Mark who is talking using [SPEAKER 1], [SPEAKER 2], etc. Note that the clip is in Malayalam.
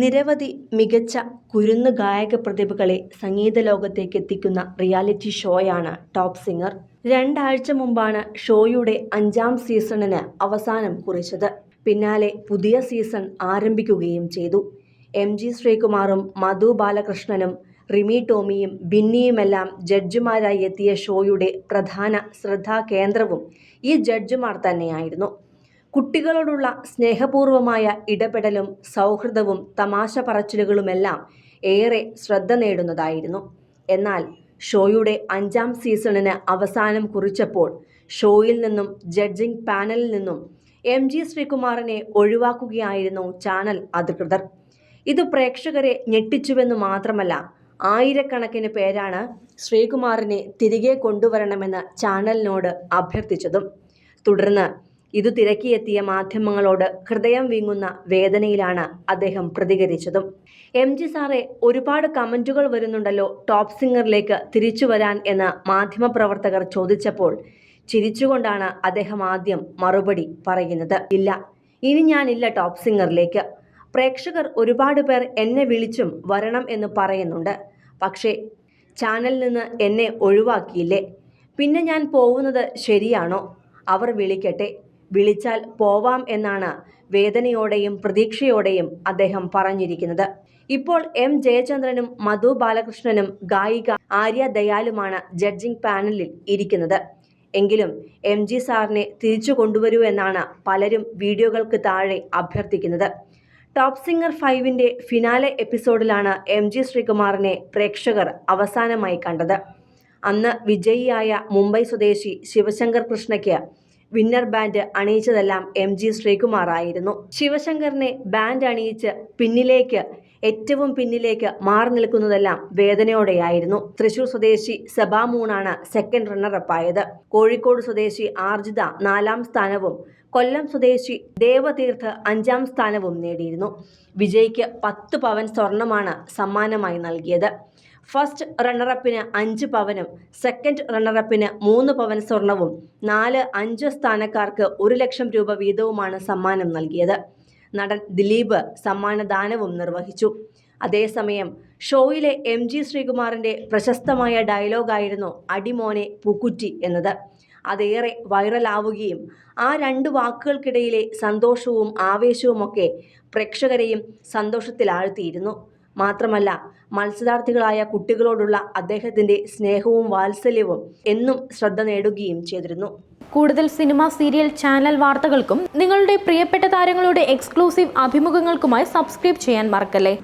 [SPEAKER 1] നിരവധി മികച്ച കുരുന്ന് ഗായക പ്രതിഭകളെ സംഗീത ലോകത്തേക്ക് എത്തിക്കുന്ന റിയാലിറ്റി ഷോയാണ് ടോപ്പ് സിംഗർ. രണ്ടാഴ്ച മുമ്പാണ് ഷോയുടെ അഞ്ചാം സീസണിന് അവസാനം കുറിച്ചത്. പിന്നാലെ പുതിയ സീസൺ ആരംഭിക്കുകയും ചെയ്തു. എം ജി ശ്രീകുമാറും മധു ബാലകൃഷ്ണനും റിമി ടോമിയും ബിന്നിയുമെല്ലാം ജഡ്ജിമാരായി എത്തിയ ഷോയുടെ പ്രധാന ശ്രദ്ധാകേന്ദ്രവും ഈ ജഡ്ജിമാർ തന്നെയായിരുന്നു. കുട്ടികളോടുള്ള സ്നേഹപൂർവമായ ഇടപെടലും സൗഹൃദവും തമാശ പറച്ചിലുകളുമെല്ലാം ഏറെ ശ്രദ്ധ നേടുന്നതായിരുന്നു. എന്നാൽ ഷോയുടെ അഞ്ചാം സീസണിന് അവസാനം കുറിച്ചപ്പോൾ ഷോയിൽ നിന്നും ജഡ്ജിംഗ് പാനലിൽ നിന്നും എം ജി ശ്രീകുമാറിനെ ഒഴിവാക്കുകയായിരുന്നു ചാനൽ അധികൃതർ. ഇത് പ്രേക്ഷകരെ ഞെട്ടിച്ചുവെന്ന് മാത്രമല്ല ആയിരക്കണക്കിന് പേരാണ് ശ്രീകുമാറിനെ തിരികെ കൊണ്ടുവരണമെന്ന് ചാനലിനോട് അഭ്യർത്ഥിച്ചതും. തുടർന്ന് ഇതു തിരക്കിയെത്തിയ മാധ്യമങ്ങളോട് ഹൃദയം വീങ്ങുന്ന വേദനയിലാണ് അദ്ദേഹം പ്രതികരിച്ചതും. എം ജി സാറെ ഒരുപാട് കമന്റുകൾ വരുന്നുണ്ടല്ലോ ടോപ്പ് സിംഗറിലേക്ക് തിരിച്ചു വരാൻ എന്ന് മാധ്യമപ്രവർത്തകർ ചോദിച്ചപ്പോൾ ചിരിച്ചുകൊണ്ടാണ് അദ്ദേഹം ആദ്യം മറുപടി പറയുന്നത്. ഇല്ല ഇനി ഞാനില്ല ടോപ്പ് സിംഗറിലേക്ക്. പ്രേക്ഷകർ ഒരുപാട് പേർ എന്നെ വിളിച്ചും വരണം എന്ന് പറയുന്നുണ്ട്. പക്ഷേ ചാനലിൽ നിന്ന് എന്നെ ഒഴിവാക്കിയില്ലേ? പിന്നെ ഞാൻ പോകുന്നത് ശരിയാണോ? അവർ വിളിക്കട്ടെ. വിളിച്ചാൽ പോവാം എന്നാണ് വേദനയോടെയും പ്രതീക്ഷയോടെയും അദ്ദേഹം പറഞ്ഞിരിക്കുന്നത്. ഇപ്പോൾ എം ജയചന്ദ്രനും മധു ബാലകൃഷ്ണനും ഗായിക ആര്യ ദയാലുമാണ് ജഡ്ജിംഗ് പാനലിൽ ഇരിക്കുന്നത്. എങ്കിലും എം ജി സാറിനെ തിരിച്ചു കൊണ്ടുവരൂ എന്നാണ് പലരും വീഡിയോകൾക്ക് താഴെ അഭ്യർത്ഥിക്കുന്നത്. ടോപ്പ് സിംഗർ ഫൈവിന്റെ ഫിനാലെ എപ്പിസോഡിലാണ് എം ജി ശ്രീകുമാറിനെ പ്രേക്ഷകർ അവസാനമായി കണ്ടത്. അന്ന് വിജയിയായ മുംബൈ സ്വദേശി ശിവശങ്കർ കൃഷ്ണയ്ക്ക് വിന്നർ ബാൻഡ് അണിയിച്ചതെല്ലാം എം ജി ശ്രീകുമാറായിരുന്നു. ശിവശങ്കറിനെ ബാൻഡ് അണിയിച്ച് പിന്നിലേക്ക് ഏറ്റവും പിന്നിലേക്ക് മാറി നിൽക്കുന്നതെല്ലാം വേദനയോടെയായിരുന്നു. തൃശൂർ സ്വദേശി സബാമൂണാണ് സെക്കൻഡ് റണ്ണറപ്പ് ആയത്. കോഴിക്കോട് സ്വദേശി ആർജിത നാലാം സ്ഥാനവും കൊല്ലം സ്വദേശി ദേവതീർത്ഥ് അഞ്ചാം സ്ഥാനവും നേടിയിരുന്നു. വിജയ്ക്ക് പത്ത് പവൻ സ്വർണമാണ് സമ്മാനമായി നൽകിയത്. ഫസ്റ്റ് റണ്ണറപ്പിന് അഞ്ച് പവനും സെക്കൻഡ് റണ്ണറപ്പിന് മൂന്ന് പവൻ സ്വർണവും നാല് അഞ്ച് സ്ഥാനക്കാർക്ക് ഒരു ലക്ഷം രൂപ വീതവുമാണ് സമ്മാനം നൽകിയത്. നടൻ ദിലീപ് സമ്മാനദാനവും നിർവഹിച്ചു. അതേസമയം ഷോയിലെ എം ജി ശ്രീകുമാറിന്റെ പ്രശസ്തമായ ഡയലോഗായിരുന്നു അടിമോനെ പൂക്കുറ്റി എന്നത്. അതേറെ വൈറലാവുകയും ആ രണ്ട് വാക്കുകൾക്കിടയിലെ സന്തോഷവും ആവേശവുമൊക്കെ പ്രേക്ഷകരെയും സന്തോഷത്തിലാഴ്ത്തിയിരുന്നു. മാത്രമല്ല മത്സരാർത്ഥികളായ കുട്ടികളോടുള്ള അദ്ദേഹത്തിന്റെ സ്നേഹവും വാത്സല്യവും എന്നും ശ്രദ്ധ നേടുകയും ചെയ്തിരുന്നു.
[SPEAKER 2] കൂടുതൽ സിനിമ സീരിയൽ ചാനൽ വാർത്തകൾക്കും നിങ്ങളുടെ പ്രിയപ്പെട്ട താരങ്ങളുടെ എക്സ്ക്ലൂസീവ് അഭിമുഖങ്ങൾക്കുമായി സബ്സ്ക്രൈബ് ചെയ്യാൻ മറക്കല്ലേ?